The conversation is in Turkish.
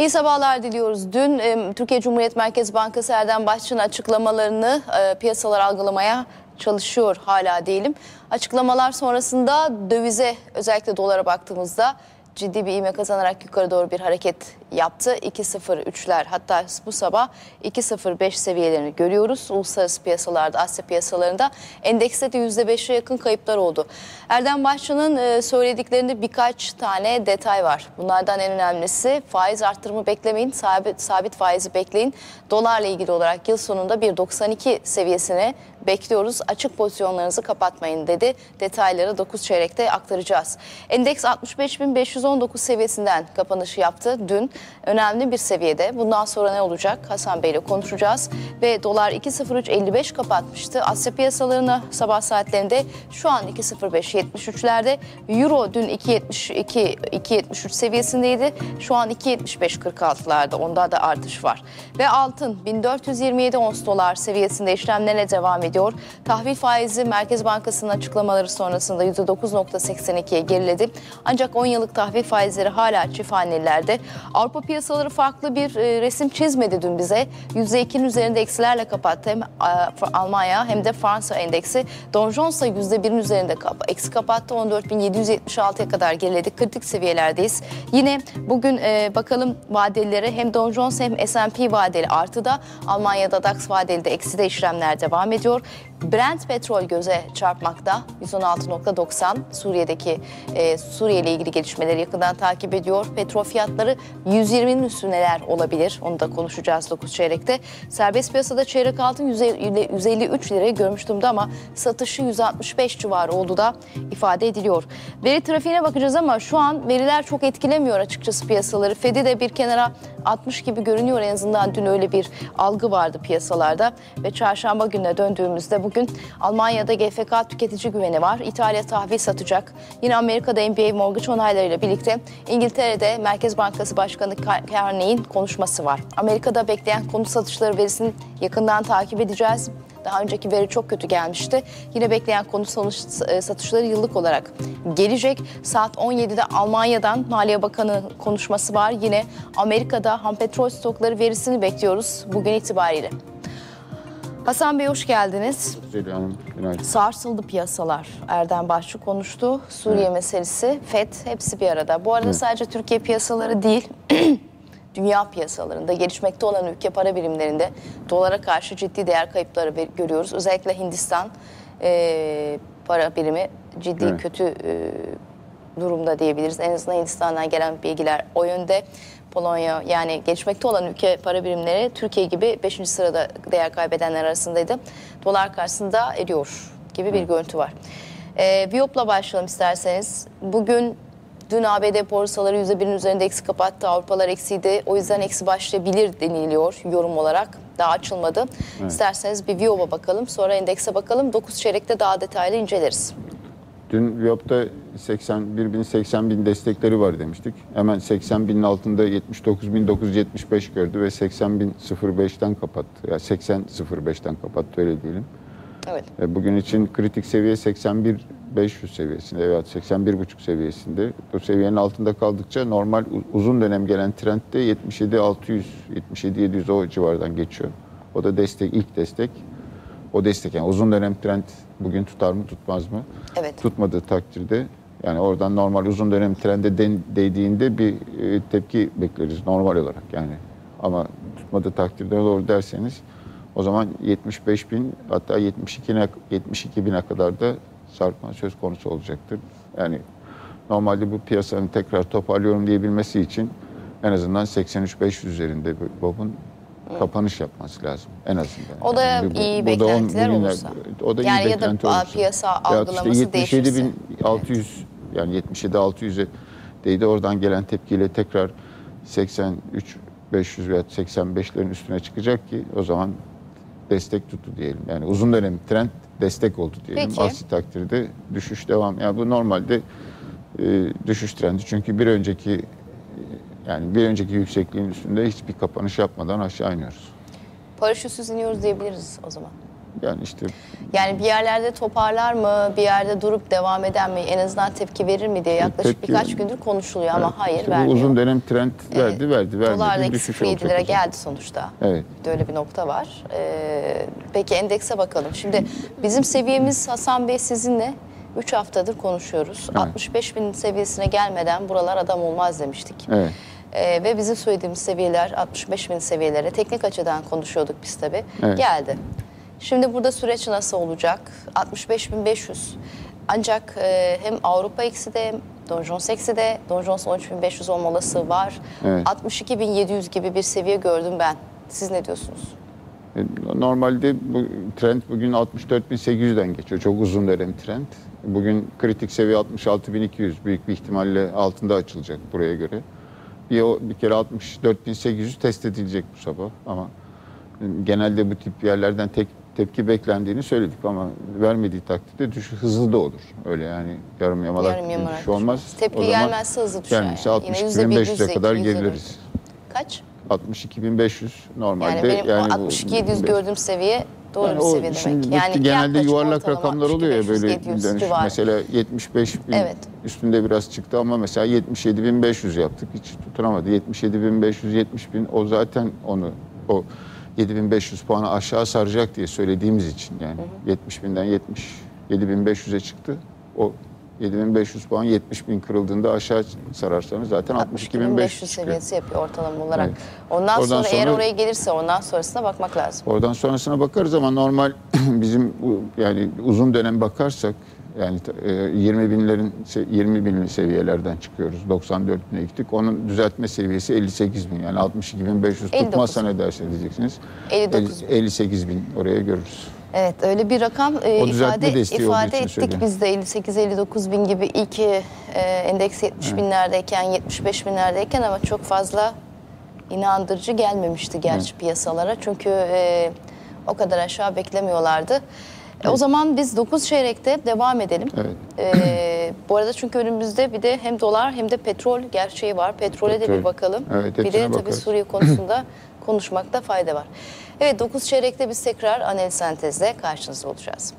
İyi sabahlar diliyoruz. Dün e, Türkiye Cumhuriyet Merkez Bankası Erdem Başçı'nın açıklamalarını e, piyasalar algılamaya çalışıyor hala diyelim. Açıklamalar sonrasında dövize özellikle dolara baktığımızda ciddi bir ivme kazanarak yukarı doğru bir hareket yaptı. 2.03'ler hatta bu sabah 2.05 seviyelerini görüyoruz. Uluslararası piyasalarda, Asya piyasalarında endekste de %5'e yakın kayıplar oldu. Erdem Başçı'nın e, söylediklerinde birkaç tane detay var. Bunlardan en önemlisi faiz arttırımı beklemeyin, sabit, sabit faizi bekleyin. Dolarla ilgili olarak yıl sonunda 1.92 seviyesine bekliyoruz. Açık pozisyonlarınızı kapatmayın dedi. Detayları 9 çeyrekte aktaracağız. Endeks 65.519 seviyesinden kapanışı yaptı dün. Önemli bir seviyede. Bundan sonra ne olacak? Hasan Bey ile konuşacağız. Ve dolar 2.03.55 kapatmıştı. Asya piyasalarını sabah saatlerinde şu an 2.05.73'lerde. Euro dün 2.72 2.73 seviyesindeydi. Şu an 2.75.46'larda. Onda da artış var. Ve altın 1427 ons dolar seviyesinde işlemlerine devam ediyor. Tahvil faizi Merkez Bankası'nın açıklamaları sonrasında %9.82'ye geriledi. Ancak 10 yıllık tahvil faizleri hala çift hanelerde. Avrupa piyasaları farklı bir e, resim çizmedi dün bize. %2'nin üzerinde eksilerle kapattı. Hem e, Almanya hem de Fransa endeksi. Dow Jones da %1'in üzerinde eksi kapattı. 14.776'ya kadar geriledi. Kritik seviyelerdeyiz. Yine bugün e, bakalım vadelilere hem Dow Jones hem S&P vadeli artıda. Almanya'da DAX vadeli de ekside işlemler devam ediyor. Brent petrol göze çarpmakta 116.90 Suriye'deki e, Suriye ile ilgili gelişmeleri yakından takip ediyor. Petrol fiyatları 120'nin üstüneler olabilir. Onu da konuşacağız 9 çeyrekte. Serbest piyasada çeyrek altın 153 liraya görmüştüm de ama satışı 165 civarı oldu da ifade ediliyor. Veri trafiğine bakacağız ama şu an veriler çok etkilemiyor açıkçası piyasaları. Fed'i de bir kenara 60 gibi görünüyor en azından dün öyle bir algı vardı piyasalarda ve çarşamba gününe döndüğümüzde bugün Almanya'da GFK tüketici güveni var. İtalya tahvil satacak. Yine Amerika'da NBA mortgage onaylarıyla birlikte İngiltere'de Merkez Bankası Başkanı Carney'in konuşması var. Amerika'da bekleyen konut satışları verisini yakından takip edeceğiz. Daha önceki veri çok kötü gelmişti. Yine bekleyen konut satışları yıllık olarak gelecek. Saat 17'de Almanya'dan Maliye Bakanı konuşması var. Yine Amerika'da ham petrol stokları verisini bekliyoruz bugün itibariyle. Hasan Bey hoş geldiniz. Zeliha Hanım, günaydın. Sarsıldı piyasalar. Erdem Başçı konuştu. Suriye evet. meselesi, FED hepsi bir arada. Bu arada evet. sadece Türkiye piyasaları değil, dünya piyasalarında gelişmekte olan ülke para birimlerinde dolara karşı ciddi değer kayıpları görüyoruz. Özellikle Hindistan e, para birimi ciddi evet. kötü e, durumda diyebiliriz. En azından Hindistan'dan gelen bilgiler o yönde. Polonya yani gelişmekte olan ülke para birimleri Türkiye gibi 5. sırada değer kaybedenler arasındaydı. Dolar karşısında eriyor gibi bir görüntü var. Ee, Viyop'la başlayalım isterseniz. Bugün dün ABD borsaları %1'in üzerinde eksi kapattı. Avrupalar eksiydi. O yüzden eksi başlayabilir deniliyor yorum olarak. Daha açılmadı. Evet. İsterseniz bir Viyop'a bakalım. Sonra endekse bakalım. 9 çeyrekte daha detaylı inceleriz. Dün Viyop'ta 81 bin 80 bin destekleri var demiştik. Hemen 80 binin altında 79 bin 975 gördü ve 80 bin 05'ten kapattı. Ya yani 80 05'ten kapattı öyle diyelim. Evet. Bugün için kritik seviye 81 500 seviyesinde veya 81 buçuk seviyesinde. Bu seviyenin altında kaldıkça normal uzun dönem gelen trendde 77 600 77 700 o civardan geçiyor. O da destek ilk destek. O destek yani uzun dönem trend bugün tutar mı tutmaz mı? Evet. Tutmadığı takdirde yani oradan normal uzun dönem trende değdiğinde bir e, tepki bekleriz normal olarak yani. Ama tutmadığı takdirde doğru derseniz o zaman 75 bin hatta 72, 72 bine kadar da sarkma söz konusu olacaktır. Yani normalde bu piyasanın tekrar toparlıyorum diyebilmesi için en azından 83-500 üzerinde BOB'un kapanış yapması lazım en azından. O da yani iyi bu, beklentiler on, olursa. O da yani iyi ya da olursa. piyasa algılaması işte değişirse. 600 yani 77 600'e değdi. Oradan gelen tepkiyle tekrar 83 500 veya 85'lerin üstüne çıkacak ki o zaman destek tuttu diyelim. Yani uzun dönem trend destek oldu diyelim. Peki. Aksi takdirde düşüş devam. Yani bu normalde e, düşüş trendi. Çünkü bir önceki yani bir önceki yüksekliğin üstünde hiçbir kapanış yapmadan aşağı iniyoruz. Paraşütsüz iniyoruz diyebiliriz o zaman. Yani işte Yani bir yerlerde toparlar mı, bir yerde durup devam eder mi, en azından tepki verir mi diye yaklaşık tepki- birkaç gündür konuşuluyor ama hayır işte vermiyor. uzun dönem trend verdi, verdi, verdi. Dolar da Bir eksi düşüş 0.7 olacak lira geldi sonuçta. Evet. Bir de öyle bir nokta var. Ee, peki endekse bakalım. Şimdi bizim seviyemiz Hasan Bey sizinle 3 haftadır konuşuyoruz. Evet. 65 bin seviyesine gelmeden buralar adam olmaz demiştik. Evet. Ee, ve bizim söylediğimiz seviyeler 65 bin seviyelere teknik açıdan konuşuyorduk biz tabii. Evet. Geldi. Şimdi burada süreç nasıl olacak? 65.500. Ancak e, hem Avrupa ekside hem Dow Jones ekside. Dow Jones 13.500 olma olasılığı var. Evet. 62.700 gibi bir seviye gördüm ben. Siz ne diyorsunuz? E, Normalde bu trend bugün 64.800'den geçiyor. Çok uzun dönem trend. Bugün kritik seviye 66.200. Büyük bir ihtimalle altında açılacak buraya göre. Bir, o- bir kere 64.800 test edilecek bu sabah ama e, genelde bu tip yerlerden tek tepki beklendiğini söyledik ama vermediği takdirde düşüş hızlı da olur. Öyle yani yarım yamalak Yarım yamalak düşüş olmaz. Tepki O gelmezse hızlı düşer. gelmişse yani. Yine yüzde bir, yüzde 62.500'e iki, kadar geliriz. Kaç? 62.500 normalde. Yani benim yani bu- 62.700 gördüğüm seviye doğru Yani bir seviye demek. bu genelde yuvarlak rakamlar oluyor ya 62.500, böyle 700 dönüş. civarı. Mesela 75 bin Evet. üstünde biraz çıktı ama mesela 77.500 yaptık. Hiç tutunamadı. 77.500, 70 bin o zaten onu o 7500 puanı aşağı saracak diye söylediğimiz için yani 70 binden 77.500'e çıktı. O 7500 puan 70 bin kırıldığında aşağı sararsanız zaten 62.500 62.500 çıkıyor. seviyesi yapıyor ortalama olarak. Evet. Ondan, Oradan sonra, eğer sonra- oraya gelirse ondan sonrasına bakmak lazım. Oradan sonrasına bakarız ama normal bizim yani uzun dönem bakarsak yani e, 20 binlerin se- 20 binli seviyelerden çıkıyoruz. 94 bine gittik. Onun düzeltme seviyesi 58 bin. Yani 62 bin 500 59. tutmazsa ne derse diyeceksiniz. 59 bin. 58 bin oraya görürüz. Evet öyle bir rakam e, ifade, ifade ettik söylüyorum. biz de 58-59 bin gibi ilk e, endeks 70 binlerdeyken 75 binlerdeyken ama çok fazla inandırıcı gelmemişti gerçi piyasalara. Çünkü e, o kadar aşağı beklemiyorlardı. E, o zaman biz 9 çeyrekte devam edelim. Evet. E, bu arada çünkü önümüzde bir de hem dolar hem de petrol gerçeği var. Petrole de bir Petrol. bakalım. Evet, bir de hepsine tabii bakarız. Suriye konusunda konuşmakta fayda var. Evet 9 çeyrekte biz tekrar analiz sentezle karşınızda olacağız.